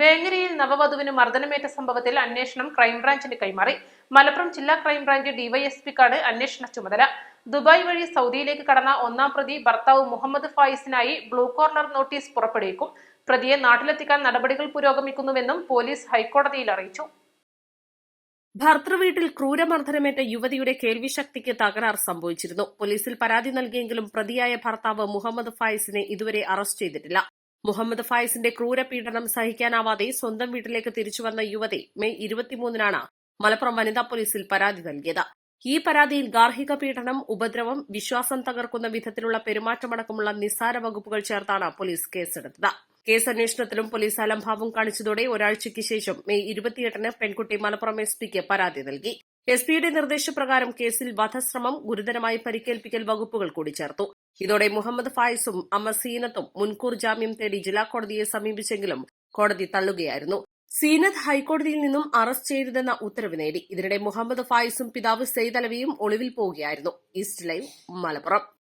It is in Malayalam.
വേങ്ങരയിൽ നവവധുവിന് മർദ്ദനമേറ്റ സംഭവത്തിൽ അന്വേഷണം ക്രൈംബ്രാഞ്ചിന് കൈമാറി. മലപ്പുറം ജില്ലാ ക്രൈംബ്രാഞ്ച് ഡിവൈഎസ്പിക്കാണ് അന്വേഷണ ചുമതല. ദുബായ് വഴി സൗദിയിലേക്ക് കടന്ന ഒന്നാം പ്രതി ഭർത്താവ് മുഹമ്മദ് ഫായിസിനായി ബ്ലൂ കോർണർ നോട്ടീസ് പുറപ്പെടുവിക്കും. പ്രതിയെ നാട്ടിലെത്തിക്കാൻ നടപടികൾ പുരോഗമിക്കുന്നുവെന്നും പോലീസ് ഹൈക്കോടതിയിൽ അറിയിച്ചു. ഭർത്തൃവീട്ടിൽ ക്രൂരമർദ്ദനമേറ്റ യുവതിയുടെ കേൾവിശക്തിക്ക് തകരാർ സംഭവിച്ചിരുന്നു. പോലീസിൽ പരാതി നൽകിയെങ്കിലും പ്രതിയായ ഭർത്താവ് മുഹമ്മദ് ഫായിസിനെ ഇതുവരെ അറസ്റ്റ് ചെയ്തിട്ടില്ല. മുഹമ്മദ് ഫായിസിന്റെ ക്രൂരപീഡനം സഹിക്കാനാവാതെ സ്വന്തം വീട്ടിലേക്ക് തിരിച്ചുവന്ന യുവതി മെയ് ഇരുപത്തിമൂന്നിനാണ് മലപ്പുറം വനിതാ പോലീസിൽ പരാതി നൽകിയത്. ഈ പരാതിയിൽ ഗാർഹിക പീഡനം ഉപദ്രവം വിശ്വാസം തകർക്കുന്ന വിധത്തിലുള്ള പെരുമാറ്റമടക്കമുള്ള നിസ്സാര വകുപ്പുകൾ ചേർത്താണ് പോലീസ് കേസെടുത്തത്. കേസ് അന്വേഷണത്തിലും പോലീസ് അലംഭാവം കാണിച്ചതോടെ ഒരാഴ്ചയ്ക്ക് ശേഷം മെയ് ഇരുപത്തിയെട്ടിന് പെൺകുട്ടി മലപ്പുറം എസ് പിക്ക് പരാതി നൽകി. എസ് പിയുടെ നിർദ്ദേശപ്രകാരം കേസിൽ വധശ്രമം ഗുരുതരമായി പരിക്കേൽപ്പിക്കൽ വകുപ്പുകൾ കൂടി ചേർത്തു. ഇതോടെ മുഹമ്മദ് ഫായിസും അമ്മ സീനത്തും മുൻകൂർ ജാമ്യം തേടി ജില്ലാ കോടതിയെ സമീപിച്ചെങ്കിലും കോടതി തള്ളുകയായിരുന്നു. സീനത്ത് ഹൈക്കോടതിയിൽ നിന്നും അറസ്റ്റ് ചെയ്തതെന്ന ഉത്തരവ് നേടി. ഇതിനിടെ മുഹമ്മദ് ഫായിസും പിതാവ് സെയ്ദ് അലവിയും ഒളിവിൽ പോവുകയായിരുന്നു. East live Malappuram.